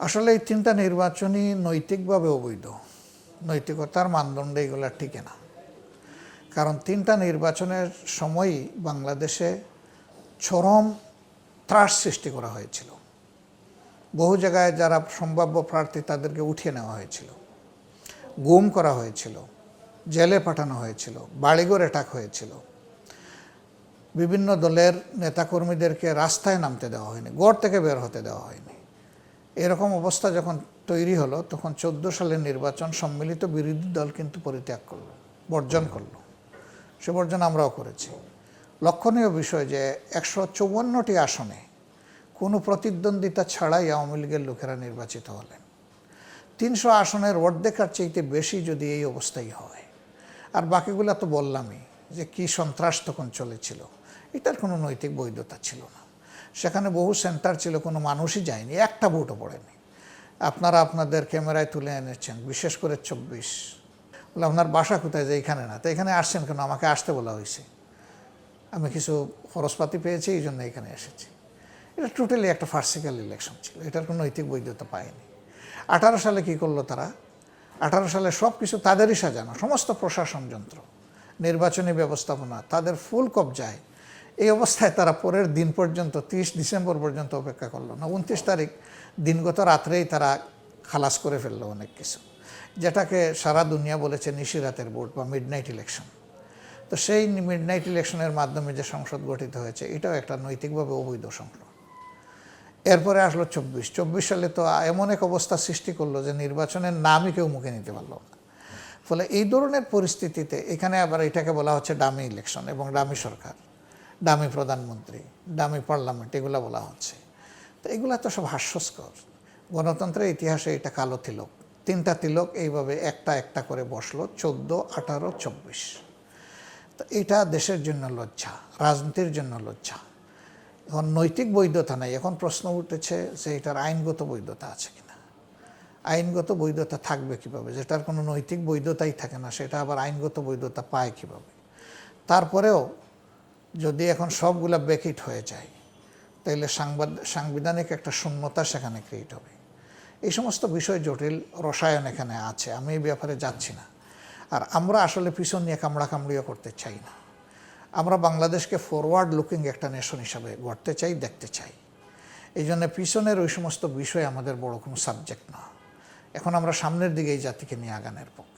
আসলে এই তিনটা নির্বাচনই নৈতিকভাবে অবৈধ। নৈতিকতার মানদণ্ডে এগুলো টিকে না। কারণ তিনটা নির্বাচনের সময়ই বাংলাদেশে চরম ত্রাস সৃষ্টি করা হয়েছিল। বহু জায়গায় যারা সম্ভাব্য প্রার্থী তাদেরকে উঠিয়ে নেওয়া হয়েছিল। গুম করা হয়েছিল। জেলে পাঠানো হয়েছিল। বাড়িঘর অ্যাটাক হয়েছিল। বিভিন্ন দলের নেতাকর্মীদেরকে রাস্তায় নামতে দেওয়া হয়নি। গড় থেকে বের হতে দেওয়া হয়নি। এরকম অবস্থা যখন তৈরি হলো, তখন চোদ্দ সালের নির্বাচন সম্মিলিত বিরোধী দল কিন্তু পরিত্যাগ করল, বর্জন করল। সে বর্জন আমরাও করেছি। লক্ষণীয় বিষয় যে একশো চৌয়ান্নটি আসনে কোনো প্রতিদ্বন্দ্বিতা ছাড়াই আওয়ামী লীগের লোকেরা নির্বাচিত হলেন। তিনশো আসনের অর্ধেকার চাইতে বেশি যদি এই অবস্থাই হয়। আর বাকিগুলো তো বললামই যে কি সন্ত্রাস তখন চলেছিল, এটার কোনো নৈতিক বৈধতা ছিল না। সেখানে বহু সেন্টার ছিল, কোনো মানুষই যায়নি, একটা ভোটও পড়েনি। আপনারা আপনাদের ক্যামেরায় তুলে এনেছেন, বিশেষ করে চব্বিশ। বলে, আপনার বাসা কোথায়? যে এখানে না। তো এখানে আসছেন কেন? আমাকে আসতে বলা হয়েছে। আমি কিছু খরচপাতি পেয়েছি, এই জন্য এখানে এসেছি। এটা টোটালি একটা ফার্সিক্যাল ইলেকশন ছিল, এটার কোনো নৈতিক বৈধতা পায়নি। আঠারো সালে কি করল তারা? আঠারো সালে সব কিছু তাদেরই সাজানো, সমস্ত প্রশাসন যন্ত্র, নির্বাচনী ব্যবস্থাপনা, তাদের ফুল কবজায় এই অবস্থায় তারা পরের দিন পর্যন্ত, তিরিশ ডিসেম্বর পর্যন্ত অপেক্ষা করল না। উনত্রিশ তারিখ দিনগত রাত্রেই তারা খালাস করে ফেলল অনেক কিছু, যেটাকে সারা দুনিয়া বলেছে নিশিরাতের ভোট বা মিডনাইট ইলেকশন তো সেই মিডনাইট ইলেকশনের মাধ্যমে যে সংসদ গঠিত হয়েছে, এটাও একটা নৈতিকভাবে অবৈধ সংসদ এরপরে আসলো চব্বিশ। চব্বিশ সালে তো এমন এক অবস্থা সৃষ্টি করল যে নির্বাচনের নামই কেউ মুখে নিতে পারল না। ফলে এই ধরনের পরিস্থিতিতে এখানে আবার এটাকে বলা হচ্ছে ডামি ইলেকশন এবং ডামি সরকার। ডামি প্রধানমন্ত্রী ডামি পার্লামেন্ট, এগুলো বলা হচ্ছে। তো এগুলো তো সব হাস্যস্কর। গণতন্ত্রের ইতিহাসে এটা কালো তিলক। তিনটা তিলক এইভাবে একটা একটা করে বসল, চোদ্দ, আঠারো, চব্বিশ। তো এটা দেশের জন্য লজ্জা, রাজনীতির জন্য লজ্জা। এখন নৈতিক বৈধতা নাই। এখন প্রশ্ন উঠেছে যে এটার আইনগত বৈধতা আছে কিনা। আইনগত বৈধতা থাকবে কীভাবে? যেটার কোনো নৈতিক বৈধতাই থাকে না, সেটা আবার আইনগত বৈধতা পায় কীভাবে? তারপরেও যদি এখন সবগুলা বেকিট হয়ে যায়, তাইলে সাংবাদ, সাংবিধানিক একটা শূন্যতা সেখানে ক্রিয়েট হবে। এই সমস্ত বিষয় জটিল রসায়ন এখানে আছে, আমি এই ব্যাপারে যাচ্ছি না। আর আমরা আসলে পিছন নিয়ে কামড়া কামড়িও করতে চাই না। আমরা বাংলাদেশকে ফরওয়ার্ড লুকিং একটা নেশন হিসাবে গড়তে চাই, দেখতে চাই। এই জন্য পিছনের ওই সমস্ত বিষয় আমাদের বড় কোনো সাবজেক্ট না। এখন আমরা সামনের দিকে এই জাতিকে নিয়ে আগানের পক্ষে